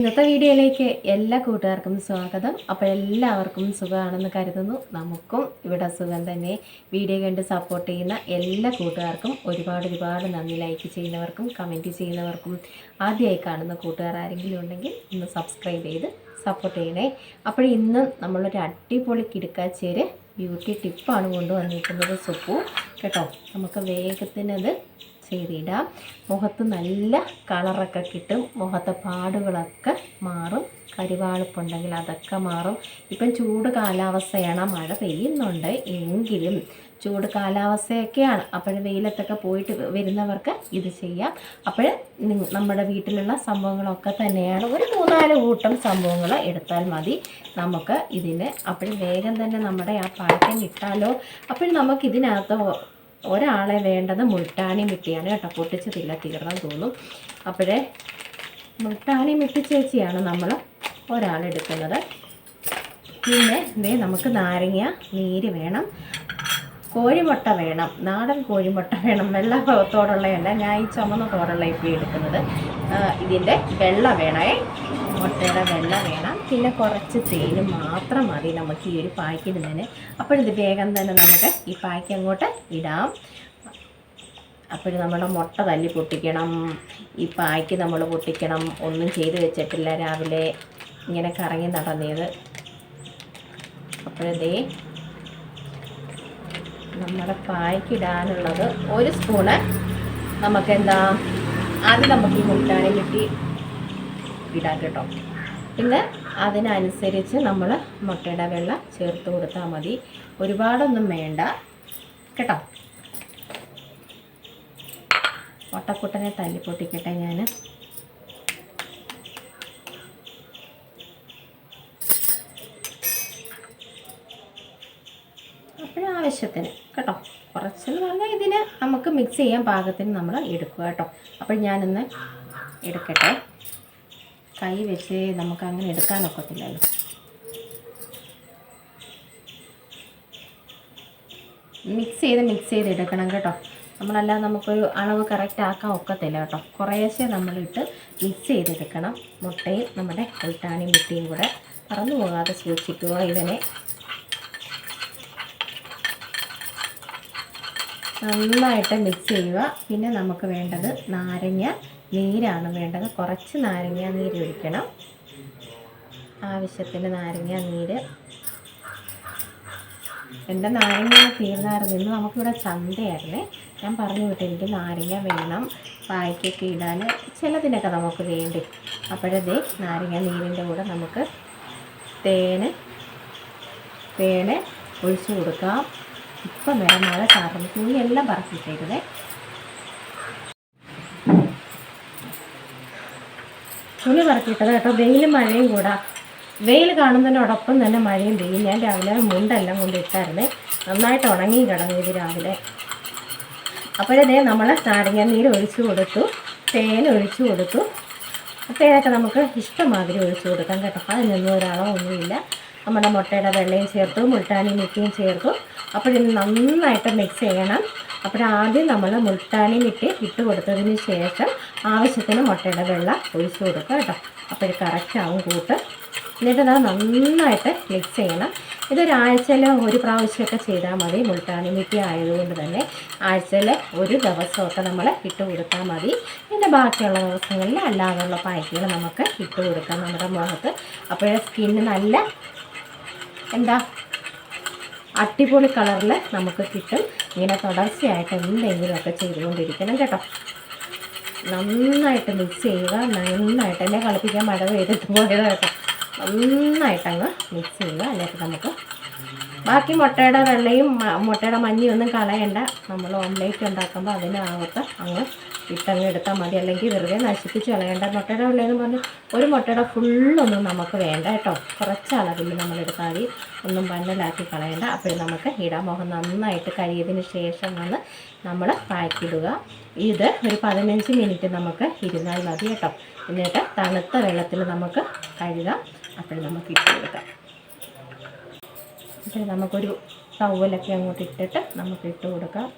ഇന്നത്തെ വീഡിയോയിലേക്ക് എല്ലാ കൂട്ടുകാർക്കും സ്വാഗതം. അപ്പോൾ എല്ലാവർക്കും സുഖമാണെന്ന് കരുതുന്നു. നമുക്കും ഇവിടെ സുഖം തന്നെ. വീഡിയോ കണ്ട് സപ്പോർട്ട് ചെയ്യുന്ന എല്ലാ കൂട്ടുകാർക്കും ഒരുപാട് ഒരുപാട് നന്ദി. ലൈക്ക് ചെയ്യുന്നവർക്കും കമന്റ് ചെയ്യുന്നവർക്കും ആദ്യമായി കാണുന്ന കൂട്ടുകാർ ആരെങ്കിലും ഉണ്ടെങ്കിൽ ഒന്ന് സബ്സ്ക്രൈബ് ചെയ്ത് സപ്പോർട്ട് ചെയ്യണേ. അപ്പോൾ ഇന്ന് നമ്മളൊരു അടിപൊളി കിടക്കാച്ചേര് ബ്യൂട്ടി ടിപ്പാണ് കൊണ്ടുവന്നിരിക്കുന്നത് സുപ്പു. കേട്ടോ? നമുക്ക് വേഗത്തിനത് ചെയ്തിടാം മുഖത്ത് നല്ല കളറൊക്കെ കിട്ടും. മുഖത്തെ പാടുകളൊക്കെ മാറും. കരിവാളപ്പുണ്ടെങ്കിൽ അതൊക്കെ മാറും. ഇപ്പം ചൂട് കാലാവസ്ഥയാണ്. മഴ പെയ്യുന്നുണ്ട്. എങ്കിലും ചൂട് കാലാവസ്ഥയൊക്കെയാണ്. അപ്പോൾ വെയിലത്തൊക്കെ പോയിട്ട് വരുന്നവർക്ക് ഇത് ചെയ്യാം. അപ്പോൾ നമ്മുടെ വീട്ടിലുള്ള സംഭവങ്ങളൊക്കെ തന്നെയാണ്. ഒരു മൂന്നാൽ കൂട്ടം സംഭവങ്ങൾ എടുത്താൽ മതി. നമുക്ക് ഇതിന് അപ്പോൾ വേഗം തന്നെ നമ്മുടെ ആ പാട്ടം ഇട്ടാലോ? അപ്പോൾ നമുക്ക് ഇതിനകത്ത് ഒരാളെ വേണ്ടത് മുൾട്ടാണി മിട്ടിയാണ് കേട്ടോ. പൊട്ടിച്ചതില്ല തീർന്നാൽ തോന്നും അപ്പോഴേ മുൾട്ടാണി മിട്ടി ചേച്ചിയാണ് നമ്മൾ ഒരാളെടുക്കുന്നത് പിന്നെ ഇതേ നമുക്ക് നാരങ്ങ നീര് വേണം. കോഴിമുട്ട വേണം. നാടൻ കോഴിമുട്ട വേണം. വെള്ള തോടുള്ളതല്ല ഞാൻ ഈ ചുമന്ന തോടുള്ള ഇപ്പോൾ എടുക്കുന്നത്. ഇതിന്റെ വെള്ള വേണേ. മുട്ടയുടെ വെള്ള വേണം. പിന്നെ കുറച്ച് തേന് മാത്രം മതി നമുക്ക് ഈ ഒരു പായ്ക്കിടുന്നതിന് അപ്പോഴിത് വേഗം തന്നെ നമുക്ക് ഈ പായ്ക്ക് അങ്ങോട്ട് ഇടാം. അപ്പോൾ നമ്മുടെ മുട്ട തല്ലി പൊട്ടിക്കണം. ഈ പായ്ക്ക് നമ്മൾ പൊട്ടിക്കണം. ഒന്നും ചെയ്ത് വെച്ചിട്ടില്ല രാവിലെ ഇങ്ങനെ കറങ്ങി നടന്നത്. അപ്പോഴതേ നമ്മുടെ പായ്ക്കിടാനുള്ളത് ഒരു സ്പൂണ്. നമുക്കെന്താ ആദ്യം നമുക്ക് ഈ മുട്ടാണി കിട്ടി ഇടാം കേട്ടോ. പിന്നെ അതിനനുസരിച്ച് നമ്മൾ മുട്ടയുടെ വെള്ളം ചേർത്ത് കൊടുത്താൽ മതി. ഒരുപാടൊന്നും വേണ്ട. കേട്ടോ? മുട്ടക്കുട്ടനെ തല്ലി പൊട്ടിക്കട്ടെ ഞാൻ അപ്പോഴാവശ്യത്തിന് കേട്ടോ? കുറച്ചെന്ന് പറഞ്ഞാൽ ഇതിന് നമുക്ക് മിക്സ് ചെയ്യാൻ പാകത്തിന് നമ്മൾ എടുക്കുക കേട്ടോ. അപ്പോൾ ഞാനൊന്ന് എടുക്കട്ടെ. കൈ വെച്ച് നമുക്ക് അങ്ങനെ എടുക്കാനൊക്കത്തില്ലല്ലോ മിക്സ് ചെയ്ത് മിക്സ് ചെയ്ത് എടുക്കണം കേട്ടോ. നമ്മളല്ലാതെ നമുക്കൊരു അളവ് കറക്റ്റ് ആക്കാൻ ഒക്കത്തില്ല കേട്ടോ. കുറേശ്ശെ നമ്മളിട്ട് മിക്സ് ചെയ്തെടുക്കണം. മുട്ടയും നമ്മുടെ ഉൾട്ടാണിയും മുട്ടയും കൂടെ പറന്നു പോകാതെ സൂക്ഷിക്കുക ഇതിനെ നന്നായിട്ട് മിക്സ് ചെയ്യുക. പിന്നെ നമുക്ക് വേണ്ടത് നാരങ്ങ നീരാണ് വേണ്ടത്. കുറച്ച് നാരങ്ങ നീര് ഒഴിക്കണം. ആവശ്യത്തിന് നാരങ്ങ നീര്. എന്റെ നാരങ്ങ തീർന്നായിരുന്നു. ഇന്ന് നമുക്കിവിടെ ചന്തയായിരുന്നേ ഞാൻ പറഞ്ഞു വിട്ടു എനിക്ക് നാരങ്ങ വേണം. പായ്ക്കൊക്കെ ഇടാൻ ചിലതിനൊക്കെ നമുക്ക് വേണ്ടി. അപ്പോഴതേ നാരങ്ങ നീരിന്റെ കൂടെ നമുക്ക് തേന് തേന് ഒഴിച്ചു കൊടുക്കാം. ഇപ്പം വരെ മഴ കാരണം തുണിയെല്ലാം പറക്കിയിട്ടേക്കുന്നേ തുണി പറക്കിയിട്ടത് കേട്ടോ. വെയിലും മഴയും കൂടാ. വെയിൽ കാണുന്നതിനോടൊപ്പം തന്നെ മഴയും പെയ്യും. ഞാൻ രാവിലെ മുണ്ടെല്ലാം കൊണ്ട് ഇട്ടായിരുന്നേ. നന്നായിട്ട് ഉണങ്ങി കിടന്നു ഇത് രാവിലെ. അപ്പോഴതേ നമ്മൾ നാരങ്ങ നീര് ഒഴിച്ചു കൊടുത്തു. തേൻ ഒഴിച്ചു കൊടുത്തു. തേനൊക്കെ നമുക്ക് ഇഷ്ടമാതിരി ഒഴിച്ചു കൊടുക്കാം കേട്ടോ. അതിനൊന്നും ഒരളവൊന്നുമില്ല നമ്മുടെ മുട്ടയുടെ വെള്ളയും ചേർത്തു മുൾട്ടാനി മിറ്റിയും ചേർത്തു. അപ്പോഴിത് നന്നായിട്ട് മിക്സ് ചെയ്യണം. അപ്പോൾ ആദ്യം നമ്മൾ മുൾട്ടാനിയും ഇട്ട് കൊടുത്തതിന് ശേഷം ആവശ്യത്തിന് മുട്ടയുടെ വെള്ളം ഒഴിച്ച് കൊടുക്കുക കേട്ടോ. അപ്പോൾ കറക്റ്റ് ആവും കൂട്ട്. എന്നിട്ട് അത് നന്നായിട്ട് മിക്സ് ചെയ്യണം. ഇതൊരാഴ്ചയിൽ ഒരു പ്രാവശ്യമൊക്കെ ചെയ്താൽ മതി മുൾട്ടാണി മിറ്റി ആയതുകൊണ്ട് തന്നെ. ആഴ്ചയിൽ ഒരു ദിവസമൊക്കെ നമ്മൾ ഇട്ട് കൊടുത്താൽ മതി. പിന്നെ ബാക്കിയുള്ള ദിവസങ്ങളിൽ അല്ലാതെയുള്ള പായ്ക്കുകൾ നമുക്ക് ഇട്ട് കൊടുക്കാം നമ്മുടെ മുഖത്ത്. അപ്പോഴേ സ്കിന്ന് നല്ല എന്താ അടിപൊളി കളറിൽ നമുക്ക് കിട്ടും. ഇങ്ങനെ തുടർച്ചയായിട്ട് എന്തെങ്കിലുമൊക്കെ ചെയ്തുകൊണ്ടിരിക്കണം കേട്ടോ. നന്നായിട്ട് മിക്സ് ചെയ്യുക. നന്നായിട്ട് എന്നെ കളിപ്പിക്കാൻ മഴ പെയ്തിട്ട് പോയത് കേട്ടോ. നന്നായിട്ടങ്ങ് മിക്സ് ചെയ്യുക. അല്ലെങ്കിൽ നമുക്ക് ബാക്കി മുട്ടയുടെ വെള്ളയും മുട്ടയുടെ മഞ്ഞയും ഒന്നും കളയണ്ട. നമ്മൾ ഓംലേറ്റ് ഉണ്ടാക്കുമ്പോൾ അതിനകത്ത് അങ്ങ് ഇട്ടങ്ങ് എടുത്താൽ മതി. അല്ലെങ്കിൽ വെറുതെ നശിപ്പിച്ച് കളയേണ്ട. മുട്ടയുടെ ഉള്ളതെന്ന് പറഞ്ഞാൽ ഒരു മുട്ടയുടെ ഫുള്ളൊന്നും നമുക്ക് വേണ്ട കേട്ടോ. കുറച്ച് അളവിൽ നമ്മൾ എടുത്താൽ മതി. ഒന്നും പന്നലാക്കി കളയേണ്ട. അപ്പോൾ നമുക്ക് ഇടാൻ മുഖം നന്നായിട്ട് കഴിയതിന് ശേഷം വന്ന് നമ്മൾ പാക്കിടുക ഇത് ഒരു പതിനഞ്ച് മിനിറ്റ് നമുക്ക് ഇരുന്നാൽ മതി കേട്ടോ. എന്നിട്ട് തണുത്ത വെള്ളത്തിൽ നമുക്ക് കഴുകാം. അപ്പോൾ നമുക്ക് ഇട്ട് കൊടുക്കാം. അപ്പോൾ നമുക്കൊരു ടവലൊക്കെ അങ്ങോട്ട് ഇട്ടിട്ട് നമുക്ക് ഇട്ട് കൊടുക്കാം.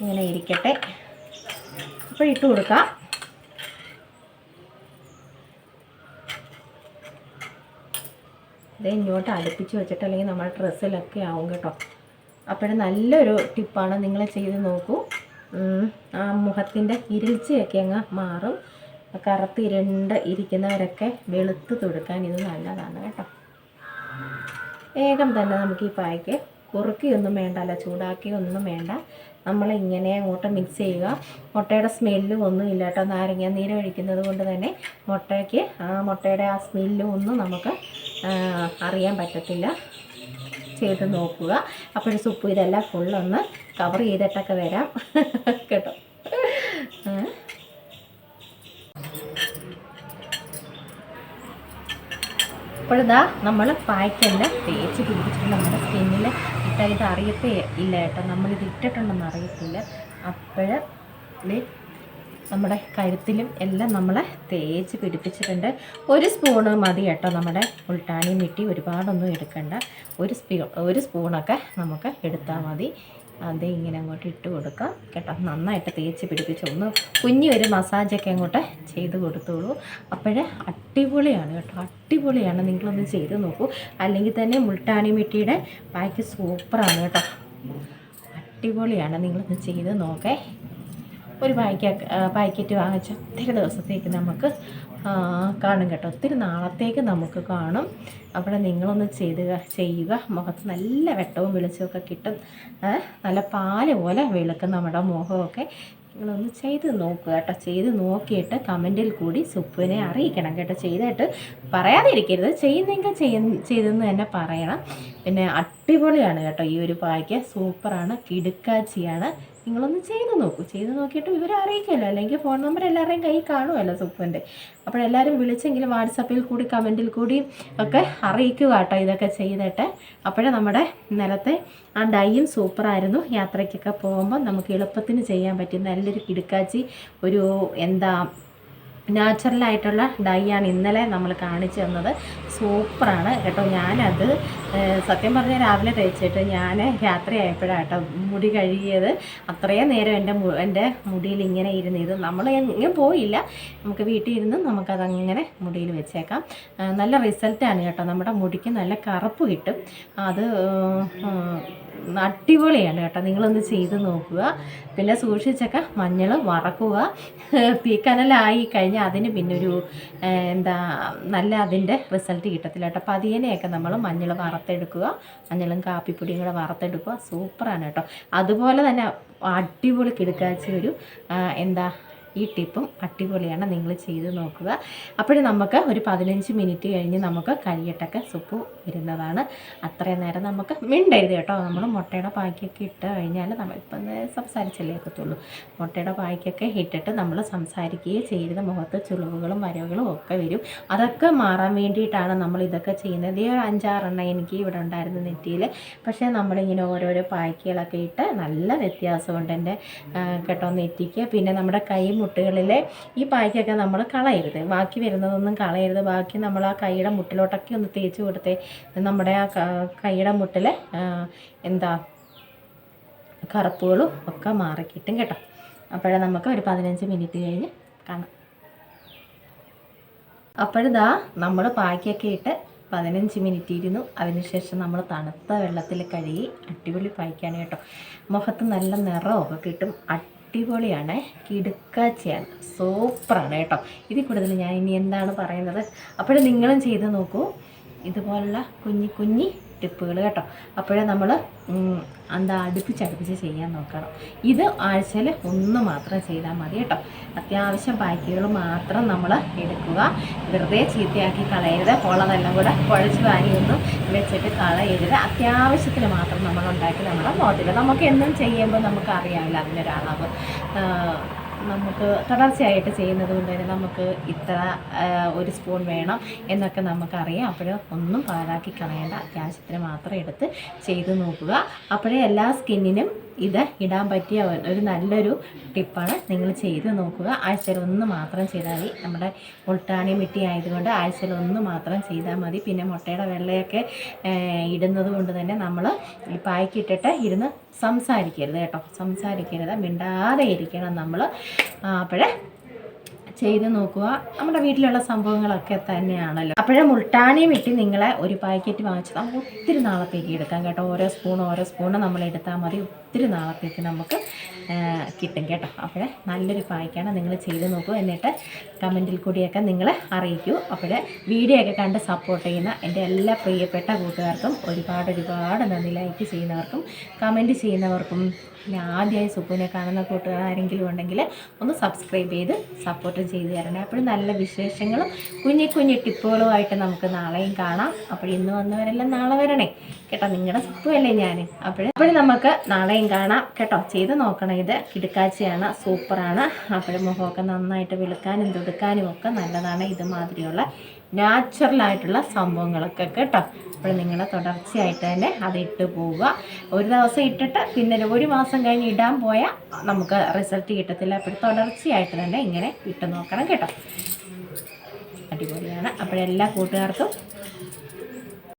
ഇങ്ങനെ ഇരിക്കട്ടെ. അപ്പോൾ ഇട്ട് കൊടുക്കാം. ഇത് ഇങ്ങോട്ട് അടുപ്പിച്ച് വെച്ചിട്ട് അല്ലെങ്കിൽ നമ്മുടെ ഡ്രസ്സിലൊക്കെ ആവും കേട്ടോ. അപ്പോഴും നല്ലൊരു ടിപ്പാണ് നിങ്ങൾ ചെയ്ത് നോക്കൂ. ആ മുഖത്തിന്റെ ഇരുൾച്ചയൊക്കെ അങ്ങ് മാറും. കറുത്ത് ഇരുണ്ട് ഇരിക്കുന്നവരൊക്കെ വെളുത്ത് തുടുക്കാൻ ഇത് നല്ലതാണ് കേട്ടോ. വേഗം തന്നെ നമുക്ക് ഈ പായ്ക്ക് കുറുക്കിയൊന്നും വേണ്ട അല്ല ചൂടാക്കിയൊന്നും വേണ്ട. നമ്മൾ ഇങ്ങനെ അങ്ങോട്ട് മിക്സ് ചെയ്യുക. മുട്ടയുടെ സ്മെല്ലും ഒന്നും ഇല്ല കേട്ടോ. നാരങ്ങ നീര് ഒഴിക്കുന്നത് കൊണ്ട് തന്നെ മുട്ടയ്ക്ക് ആ മുട്ടയുടെ ആ സ്മെല്ലും ഒന്നും നമുക്ക് അറിയാൻ പറ്റത്തില്ല. ചെയ്ത് നോക്കുക. അപ്പോഴും സുപ്പ് ഇതെല്ലാം ഫുള്ളൊന്ന് കവർ ചെയ്തിട്ടൊക്കെ വരാം. കേട്ടോ. ഇപ്പോഴിതാ നമ്മൾ പായ്ക്കെല്ലാം തേച്ച് പിടിപ്പിച്ചിട്ട് നമ്മുടെ സ്കിന്നിൽ ഇട്ടാൽ ഇത് അറിയത്തേ ഇല്ല കേട്ടോ. നമ്മളിത് ഇട്ടിട്ടുണ്ടെന്ന് അറിയത്തില്ല. അപ്പോൾ നമ്മുടെ കഴുത്തിലും എല്ലാം നമ്മൾ തേച്ച് പിടിപ്പിച്ചിട്ടുണ്ട്. ഒരു സ്പൂണ് മതി കേട്ടോ നമ്മുടെ ഉൾട്ടാണി മിട്ടി ഒരുപാടൊന്നും എടുക്കണ്ട. ഒരു സ്പൂ ഒരു സ്പൂണൊക്കെ നമുക്ക് എടുത്താൽ മതി. അത് ഇങ്ങനെ അങ്ങോട്ട് ഇട്ട് കൊടുക്കാം. കേട്ടോ നന്നായിട്ട് തേച്ച് പിടിപ്പിച്ച് ഒന്ന് കുഞ്ഞി മസാജൊക്കെ അങ്ങോട്ട് ചെയ്ത് കൊടുത്തോളൂ. അപ്പോഴേ അടിപൊളിയാണ് കേട്ടോ അടിപൊളിയാണ്. നിങ്ങളൊന്ന് ചെയ്ത് നോക്കൂ. അല്ലെങ്കിൽ തന്നെ മുൾട്ടാണി മിട്ടിയുടെ പാക്ക് സൂപ്പറാണ് കേട്ടോ. അടിപൊളിയാണ് നിങ്ങളൊന്ന് ചെയ്ത് നോക്കേ. ഒരു പാക്കറ്റ് പാക്കറ്റ് വാങ്ങിച്ച ഒത്തിരി ദിവസത്തേക്ക് നമുക്ക് കാണും കേട്ടോ. ഒത്തിരി നാളത്തേക്ക് നമുക്ക് കാണും. അവിടെ നിങ്ങളൊന്ന് ചെയ്ത് ചെയ്യുക. മുഖത്ത് നല്ല വെട്ടവും വെളിച്ചമൊക്കെ കിട്ടും. നല്ല പാൽ പോലെ വെളുക്കും നമ്മുടെ മുഖമൊക്കെ. നിങ്ങളൊന്ന് ചെയ്ത് നോക്കുക കേട്ടോ. ചെയ്ത് നോക്കിയിട്ട് കമന്റിൽ കൂടി സുപ്പുവിനെ അറിയിക്കണം കേട്ടോ. ചെയ്തിട്ട് പറയാതിരിക്കരുത് ചെയ്യുന്നെങ്കിൽ ചെയ്യ ചെയ്തെന്ന് തന്നെ പറയണം. പിന്നെ അടിപൊളിയാണ് കേട്ടോ ഈ ഒരു പായ്ക്ക്. സൂപ്പറാണ്. കിടുക്കാച്ചിയാണ്. നിങ്ങളൊന്ന് ചെയ്ത് നോക്കൂ. ചെയ്ത് നോക്കിയിട്ട് ഇവരെ അറിയിക്കുമല്ലോ അല്ലെങ്കിൽ ഫോൺ നമ്പർ എല്ലാവരുടെയും കയ്യിൽ കാണുമല്ലോ സുപ്പന്റെ അപ്പോൾ എല്ലാവരും വിളിച്ചെങ്കിലും വാട്സപ്പിൽ കൂടി കമന്റിൽ കൂടി ഒക്കെ അറിയിക്കുക കേട്ടോ ഇതൊക്കെ ചെയ്തിട്ട്. അപ്പോഴേ നമ്മുടെ നിലത്തെ ആ ഡൈയും സൂപ്പറായിരുന്നു. യാത്രയ്ക്കൊക്കെ പോകുമ്പോൾ നമുക്ക് എളുപ്പത്തിന് ചെയ്യാൻ പറ്റും നല്ലൊരു കിടുക്കാച്ചി ഒരു എന്താ നാച്ചുറലായിട്ടുള്ള ഡൈ ആണ് ഇന്നലെ നമ്മൾ കാണിച്ചു തന്നത്. സൂപ്പറാണ് കേട്ടോ. ഞാനത് സത്യം പറഞ്ഞാൽ രാവിലെ തേച്ചിട്ട് ഞാൻ രാത്രിയായപ്പോഴാണ് കേട്ടോ മുടി കഴുകിയത്. അത്രയും നേരം എന്റെ എന്റെ മുടിയിൽ ഇങ്ങനെ ഇരുന്ന് ഇത് നമ്മൾ എങ്ങും പോയില്ല. നമുക്ക് വീട്ടിൽ ഇരുന്ന് നമുക്കതങ്ങനെ മുടിയിൽ വെച്ചേക്കാം. നല്ല റിസൾട്ടാണ് കേട്ടോ. നമ്മുടെ മുടിക്ക് നല്ല കറുപ്പ് കിട്ടും. അത് അടിപൊളിയാണ് കേട്ടോ. നിങ്ങളൊന്ന് ചെയ്ത് നോക്കുക. പിന്നെ സൂക്ഷിച്ചൊക്കെ മഞ്ഞൾ വറക്കുക. തീക്കനലായി കഴിഞ്ഞാൽ അതിന് പിന്നെ ഒരു എന്താ നല്ല അതിന്റെ റിസൾട്ട് കിട്ടത്തില്ല കേട്ടോ. പതിയനെയൊക്കെ നമ്മൾ മഞ്ഞൾ വറുത്തെടുക്കുക. മഞ്ഞളും കാപ്പിപ്പൊടിയും കൂടെ വറുത്തെടുക്കുക. സൂപ്പറാണ് കേട്ടോ. അതുപോലെ തന്നെ അടിപൊളി കിടക്കാച്ച ഒരു എന്താ ഈ ടിപ്പും അടിപൊളിയാണ് നിങ്ങൾ ചെയ്ത് നോക്കുക. അപ്പോഴും നമുക്ക് ഒരു പതിനഞ്ച് മിനിറ്റ് കഴിഞ്ഞ് നമുക്ക് കരിയട്ടൊക്കെ സുപ്പ് വരുന്നതാണ്. അത്രയും നേരം നമുക്ക് മിണ്ടരുത് കേട്ടോ. നമ്മൾ മുട്ടയുടെ പായ്ക്കൊക്കെ ഇട്ട് കഴിഞ്ഞാൽ നമ്മൾ ഇപ്പം സംസാരിച്ചല്ലേ ഒക്കത്തുള്ളൂ. മുട്ടയുടെ പായ്ക്കൊക്കെ ഇട്ടിട്ട് നമ്മൾ സംസാരിക്കുകയും ചെയ്യുന്ന മുഖത്ത് ചുളിവുകളും വരവുകളും ഒക്കെ വരും. അതൊക്കെ മാറാൻ വേണ്ടിയിട്ടാണ് നമ്മൾ ഇതൊക്കെ ചെയ്യുന്നത്. ഈ ഒരു അഞ്ചാറെണ്ണം എനിക്ക് ഇവിടെ ഉണ്ടായിരുന്നു നെറ്റിയിൽ. പക്ഷേ നമ്മളിങ്ങനെ ഓരോരോ പായ്ക്കുകളൊക്കെ ഇട്ട് നല്ല വ്യത്യാസമുണ്ട് എന്റെ കേട്ടോ നെറ്റിക്ക്. പിന്നെ നമ്മുടെ കൈ മുട്ടുകളിലെ ഈ പായ്ക്കൊക്കെ നമ്മൾ കളയരുത്. ബാക്കി വരുന്നതൊന്നും കളയരുത്. ബാക്കി നമ്മൾ ആ കൈയുടെ മുട്ടിലോട്ടൊക്കെ ഒന്ന് തേച്ച് കൊടുത്തേ. നമ്മുടെ ആ കൈയുടെ മുട്ടിൽ എന്താ കറുപ്പുകളും ഒക്കെ മാറിക്കിട്ടും കേട്ടോ. അപ്പോഴേ നമുക്ക് ഒരു പതിനഞ്ച് മിനിറ്റ് കഴിഞ്ഞ് കാണാം. അപ്പോഴിതാ നമ്മൾ പായ്ക്കൊക്കെ ഇട്ട് പതിനഞ്ച് മിനിറ്റ് ഇരുന്നു. അതിനുശേഷം നമ്മൾ തണുത്ത വെള്ളത്തിൽ കഴുകി അടിപൊളി പായ്ക്കാണ് കേട്ടോ. മുഖത്ത് നല്ല നിറമൊക്കെ കിട്ടും. അടിപൊളിയാണ്. കിടുക്കാച്ചയാണ്. സൂപ്പറാണ് കേട്ടോ. ഇതിൽ കൂടുതൽ ഞാൻ ഇനി എന്താണ് പറയുന്നത്? അപ്പോഴും നിങ്ങളും ചെയ്ത് നോക്കൂ. ഇതുപോലുള്ള കുഞ്ഞി കുഞ്ഞി ടിപ്പുകൾ കേട്ടോ. അപ്പോഴേ നമ്മൾ എന്താ അടുപ്പിച്ചടുപ്പിച്ച് അടുപ്പിച്ച് ചെയ്യാൻ നോക്കണം. ഇത് ആഴ്ചയിൽ ഒന്ന് മാത്രം ചെയ്താൽ മതി കേട്ടോ. അത്യാവശ്യം പാക്കുകൾ മാത്രം നമ്മൾ എടുക്കുക. വെറുതെ ചീത്തയാക്കി കളയരുത്. ഉള്ളതെല്ലാം കൂടെ കുഴച്ച് വാരിയൊന്നും വെച്ചിട്ട് കളയരുത്. അത്യാവശ്യത്തിന് മാത്രം നമ്മൾ ഉണ്ടാക്കി നമ്മളെ നോക്കില്ല നമുക്ക് എന്നും ചെയ്യുമ്പോൾ നമുക്ക് അറിയാമല്ലോ ആ, നമുക്ക് തുടർച്ചയായിട്ട് ചെയ്യുന്നത് കൊണ്ട് തന്നെ നമുക്ക് ഇത്ര ഒരു സ്പൂൺ വേണം എന്നൊക്കെ നമുക്കറിയാം. അപ്പോൾ ഒന്നും പാഴാക്കി കളയേണ്ട അത്യാവശ്യത്തിന് മാത്രം എടുത്ത് ചെയ്ത് നോക്കുക. അപ്പോഴേ എല്ലാ സ്കിന്നിനും ഇത് ഇടാൻ പറ്റിയ ഒരു- നല്ലൊരു ടിപ്പാണ് നിങ്ങൾ ചെയ്ത് നോക്കുക. ആഴ്ചയിൽ ഒന്ന് മാത്രം ചെയ്താൽ മതി. നമ്മുടെ മുൾട്ടാണി മിട്ടി ആയതുകൊണ്ട് ആഴ്ചയിൽ ഒന്ന് മാത്രം ചെയ്താൽ മതി. പിന്നെ മുട്ടയുടെ വെള്ളയൊക്കെ ഇടുന്നത് കൊണ്ട് തന്നെ നമ്മൾ ഈ പായ്ക്കിട്ടിട്ട് ഇരുന്ന് സംസാരിക്കരുത് കേട്ടോ. സംസാരിക്കരുത്. മിണ്ടാതെ ഇരിക്കണം നമ്മൾ അപ്പോഴേ ചെയ്ത് നോക്കുക. നമ്മുടെ വീട്ടിലുള്ള സംഭവങ്ങളൊക്കെ തന്നെയാണല്ലോ. അപ്പോഴേ മുൾട്ടാണി വിട്ടി നിങ്ങളെ ഒരു പാക്കറ്റ് വാങ്ങിച്ച് നമുക്ക് ഒത്തിരി നാളത്തേക്ക് എടുക്കാം കേട്ടോ. ഓരോ സ്പൂൺ ഓരോ സ്പൂൺ നമ്മൾ എടുത്താൽ മതി. ഒത്തിരി നാളത്തേക്ക് നമുക്ക് കിട്ടും കേട്ടോ. അപ്പോൾ നല്ലൊരു പായ്ക്കാണ് നിങ്ങൾ ചെയ്ത് നോക്കൂ. എന്നിട്ട് കമന്റിൽ കൂടിയൊക്കെ നിങ്ങൾ അറിയിക്കൂ. അപ്പോൾ വീഡിയോ ഒക്കെ കണ്ട് സപ്പോർട്ട് ചെയ്യുന്ന എന്റെ എല്ലാ പ്രിയപ്പെട്ട കൂട്ടുകാർക്കും ഒരുപാട് ഒരുപാട് നന്ദി. ലൈക്ക് ചെയ്യുന്നവർക്കും കമന്റ് ചെയ്യുന്നവർക്കും പിന്നെ ആദ്യമായി സുപ്പുവിനെ കാണുന്ന കൂട്ടുകാർ ആരെങ്കിലും ഉണ്ടെങ്കിൽ ഒന്ന് സബ്സ്ക്രൈബ് ചെയ്ത് സപ്പോർട്ട് ചെയ്ത് തരണേ. അപ്പോൾ നല്ല വിശേഷങ്ങളും കുഞ്ഞു കുഞ്ഞു ടിപ്പുകളുമായിട്ട് നമുക്ക് നാളെയും കാണാം. അപ്പോൾ ഇന്ന് വന്നവരെല്ലാം നാളെ വരണേ. കേട്ടോ നിങ്ങളുടെ സുപ്പുമല്ലേ ഞാൻ അപ്പോഴേ അപ്പോഴും നമുക്ക് നാളെയും കാണാം കേട്ടോ. ചെയ്ത് നോക്കണം ഇത്. കിടുക്കാച്ചയാണ് സൂപ്പറാണ്. അപ്പോഴും മുഖമൊക്കെ നന്നായിട്ട് വെളുക്കാനും തുടുക്കാനും ഒക്കെ നല്ലതാണ് ഇതുമാതിരിയുള്ള നാച്ചുറലായിട്ടുള്ള സംഭവങ്ങളൊക്കെ കേട്ടോ. അപ്പോൾ നിങ്ങൾ തുടർച്ചയായിട്ട് തന്നെ അത് ഇട്ട് പോവുക. ഒരു ദിവസം ഇട്ടിട്ട് പിന്നെ ഒരു മാസം കഴിഞ്ഞ് ഇടാൻ പോയാൽ നമുക്ക് റിസൾട്ട് കിട്ടത്തില്ല. അപ്പോൾ തുടർച്ചയായിട്ട് തന്നെ ഇങ്ങനെ ഇട്ട് നോക്കണം കേട്ടോ. അടിപൊളിയാണ്. അപ്പോഴെല്ലാ കൂട്ടുകാർക്കും